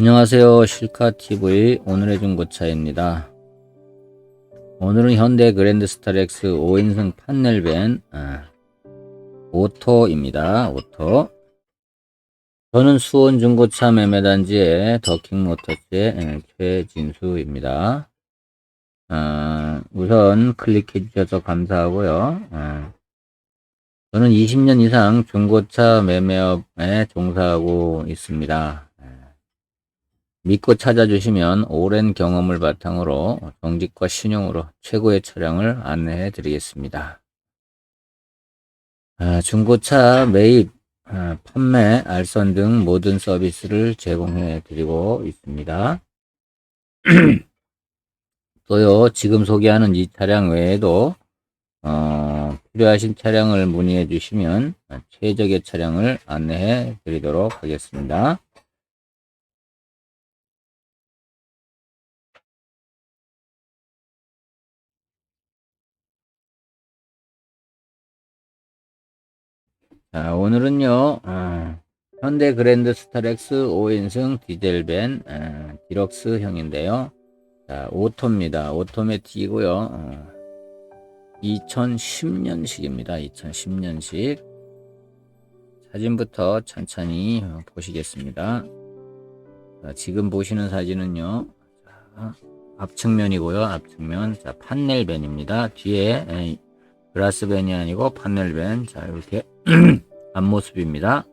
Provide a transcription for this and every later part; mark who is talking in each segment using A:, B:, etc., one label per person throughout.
A: 안녕하세요. 실카TV 오늘의 중고차입니다. 오늘은 현대 그랜드 스타렉스 5인승 판넬밴 아, 오토입니다. 오토. 저는 수원 중고차 매매단지의 더킹모터스의 예, 최진수입니다. 아, 우선 클릭해 주셔서 감사하고요. 아, 저는 20년 이상 중고차 매매업에 종사하고 있습니다. 믿고 찾아주시면 오랜 경험을 바탕으로 정직과 신용으로 최고의 차량을 안내해 드리겠습니다. 아, 중고차 매입, 아, 판매, 알선 등 모든 서비스를 제공해 드리고 있습니다. 또요, 지금 소개하는 이 차량 외에도 어, 필요하신 차량을 문의해 주시면 최적의 차량을 안내해 드리도록 하겠습니다. 자, 오늘은요, 어, 현대 그랜드 스타렉스 5인승 디젤밴 어, 디럭스형인데요. 자, 오토입니다. 오토매틱이고요. 어, 2010년식입니다. 2010년식. 사진부터 천천히 어, 보시겠습니다. 자, 지금 보시는 사진은요. 자, 앞측면이고요. 앞측면. 자, 판넬밴입니다. 뒤에 에, 그라스밴이 아니고 판넬밴. 자, 이렇게 앞모습입니다.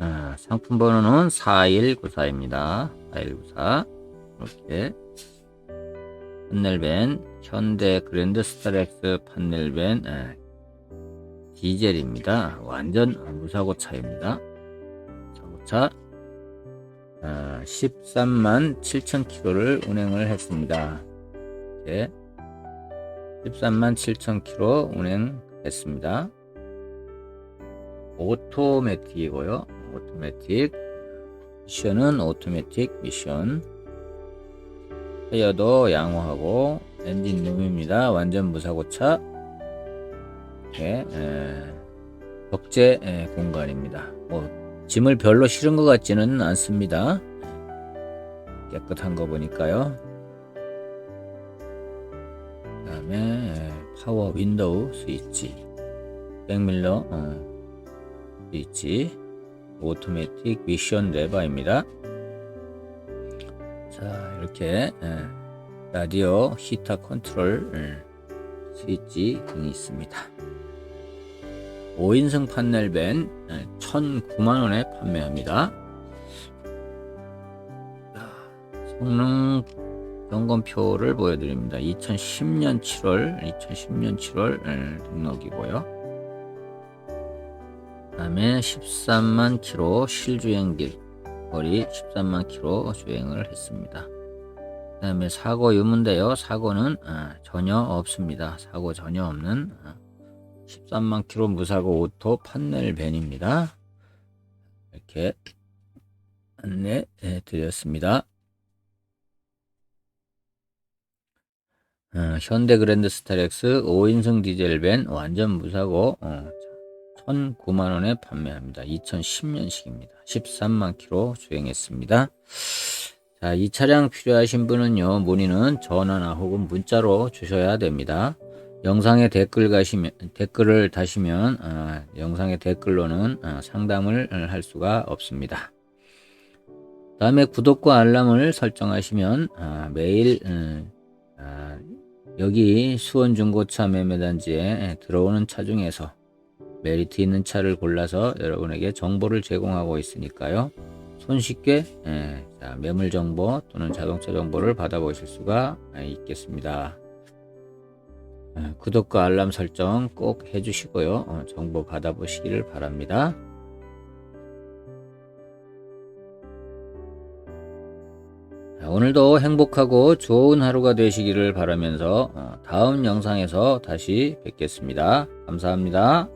A: 아, 상품 번호는 4194입니다. 4194. 이렇게 판넬밴 현대 그랜드 스타렉스 판넬밴 아, 디젤입니다. 완전 무사고 차입니다. 무사고차 아, 13만 7천 킬로를 운행을 했습니다. 이렇게 13만 7천 킬로 운행했습니다. 오토매틱이고요. 오토매틱 미션은 오토매틱 미션 타이어도 양호하고 엔진 룸입니다. 완전 무사고차 네, 격제 에, 공간입니다. 뭐 짐을 별로 실은 것 같지는 않습니다. 깨끗한 거 보니까요. 파워 윈도우 스위치. 백밀러 어, 스위치. 오토매틱 미션 레버입니다. 자 이렇게 예, 라디오 히터 컨트롤 예, 스위치 등이 있습니다. 5인승 판넬밴 1009만원에 판매합니다. 자, 성능 점검표를 보여드립니다. 2010년 7월, 2010년 7월 등록이고요. 다음에 13만 킬로 실주행길 거리 13만 킬로 주행을 했습니다. 다음에 사고 유무인데요. 사고는 아, 전혀 없습니다. 사고 전혀 없는 아, 13만 킬로 무사고 오토 판넬 밴입니다. 이렇게 안내 드렸습니다. 어, 현대 그랜드 스타렉스 5인승 디젤밴 완전 무사고 어, 1,009만원에 판매합니다. 2010년식입니다. 13만 킬로 주행했습니다. 자, 이 차량 필요하신 분은요, 문의는 전화나 혹은 문자로 주셔야 됩니다. 영상에 댓글 가시면, 댓글을 다시면, 어, 영상의 댓글로는 어, 상담을 할 수가 없습니다. 다음에 구독과 알람을 설정하시면, 아, 매일, 음, 아, 여기 수원 중고차 매매단지에 들어오는 차 중에서 메리트 있는 차를 골라서 여러분에게 정보를 제공하고 있으니까요. 손쉽게 예, 자, 매물 정보 또는 자동차 정보를 받아보실 수가 있겠습니다. 예, 구독과 알람 설정 꼭 해주시고요. 어, 정보 받아보시기를 바랍니다. 오늘도 행복하고 좋은 하루가 되시기를 바라면서 어, 다음 영상에서 다시 뵙겠습니다. 감사합니다.